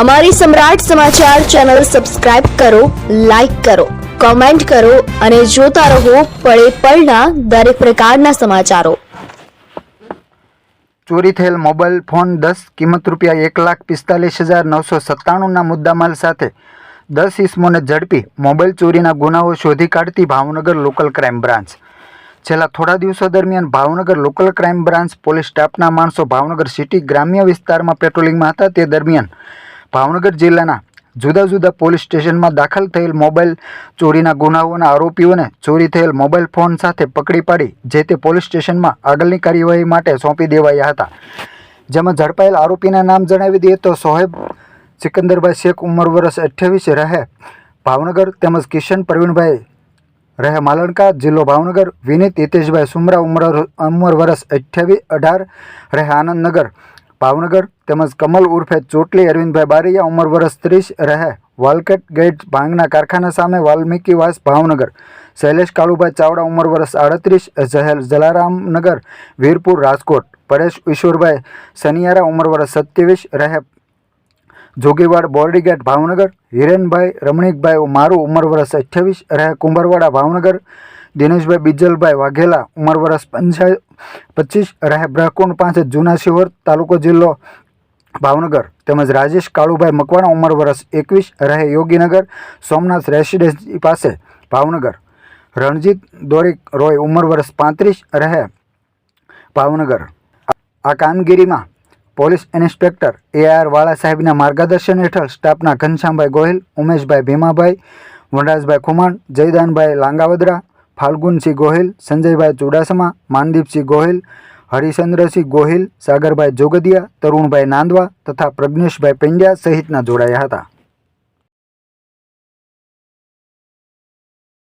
અમારી Samrat Samachar channel subscribe કરો, like કરો, કોમેન્ટ કરો અને જોતા રહો પળે પળના દરેક પ્રકારના સમાચારો. ચોરી થયેલ મોબાઈલ ફોન દસ, કિંમત રૂપિયા એક લાખ પિસ્તાલીસ હજાર નવસો સત્તાણુંના મુદ્દામાલ સાથે દસ ઇસમોને ઝડપી મોબાઈલ ચોરીના ગુનાઓ શોધી કાઢતી ભાવનગર લોકલ ક્રાઇમ બ્રાન્ચ. છેલ્લા થોડા દિવસો દરમિયાન Bhavnagar local crime branch police સ્ટાફના માણસો ભાવનગર સિટી ગ્રામ્ય વિસ્તારમાં પેટ્રોલિંગમાં હતા. તે દરમિયાન ભાવનગર જિલ્લાના જુદા જુદા પોલીસ સ્ટેશનમાં દાખલ થયેલ મોબાઈલ ચોરીના ગુનાઓના આરોપીઓને ચોરી થયેલ મોબાઈલ ફોન સાથે પકડી પાડી, જે તે પોલીસ સ્ટેશનમાં આગળની કાર્યવાહી માટે સોંપી દેવાયા હતા. જેમાં ઝડપાયેલ આરોપીના નામ જણાવી દઈએ તો સોહેબ સિકંદરભાઈ શેખ ઉંમર વર્ષ અઠ્યાવીસ, રહે ભાવનગર, તેમજ કિશન પ્રવીણભાઈ રહે માલણકા, જિલ્લો ભાવનગર, વિનીત હિતેશભાઈ સુમરા ઉંમર ઉંમર વર્ષ અઠ્યાવીસ, અઢાર, રહે આનંદનગર ભાવનગર તેમજ કમલ ઉર્ફે ચોટલી અરવિંદભાઈ બારૈયા ઉંમર વર્ષ ત્રીસ રહે વાલકેટ ગેટ ભાંગના કારખાના સામે વાલ્મીકીવાસ ભાવનગર શૈલેષ કાળુભાઈ ચાવડા ઉંમર વર્ષ આડત્રીસ જહેલ જલારામનગર વીરપુર રાજકોટ પરેશ ઈશ્વરભાઈ સનિયારા ઉંમર વર્ષ સત્યાવીસ રહે જોગીવાડ બોર્ડીગેટ ભાવનગર હિરેનભાઈ રમણીકભાઈ મારું ઉંમર વર્ષ અઠ્યાવીસ રહે કુંભરવાડા ભાવનગર દિનેશભાઈ બિજલભાઈ વાઘેલા ઉંમર વર્ષ પંચા પચીસ રહે બ્રહકુંડ પાસે જૂના શિહોર તાલુકો જિલ્લો ભાવનગર તેમજ રાજેશ કાળુભાઈ મકવાણા ઉંમર વર્ષ એકવીસ રહે યોગીનગર સોમનાથ રેસિડેન્સી પાસે ભાવનગર. રણજીત દોરિક રોય ઉંમર વર્ષ પાંત્રીસ રહે ભાવનગર. આ કામગીરીમાં પોલીસ ઇન્સ્પેક્ટર એ આર વાળા સાહેબના માર્ગદર્શન હેઠળ સ્ટાફના ઘનશ્યામભાઈ ગોહિલ, ઉમેશભાઈ ભીમાભાઈ, વનરાજભાઈ ખુમાણ, જયદાનભાઈ લાંગાવદરા ફાલ્ગુનસિંહ ગોહિલ, સંજયભાઈ ચુડાસમા, માનદીપસિંહ ગોહિલ હરિચંદ્રસિંહ ગોહિલ, સાગરભાઈ જોગદિયા, તરુણભાઈ નાંદવા તથા પ્રજ્ઞેશભાઈ પંડ્યા સહિતના જોડાયા હતા.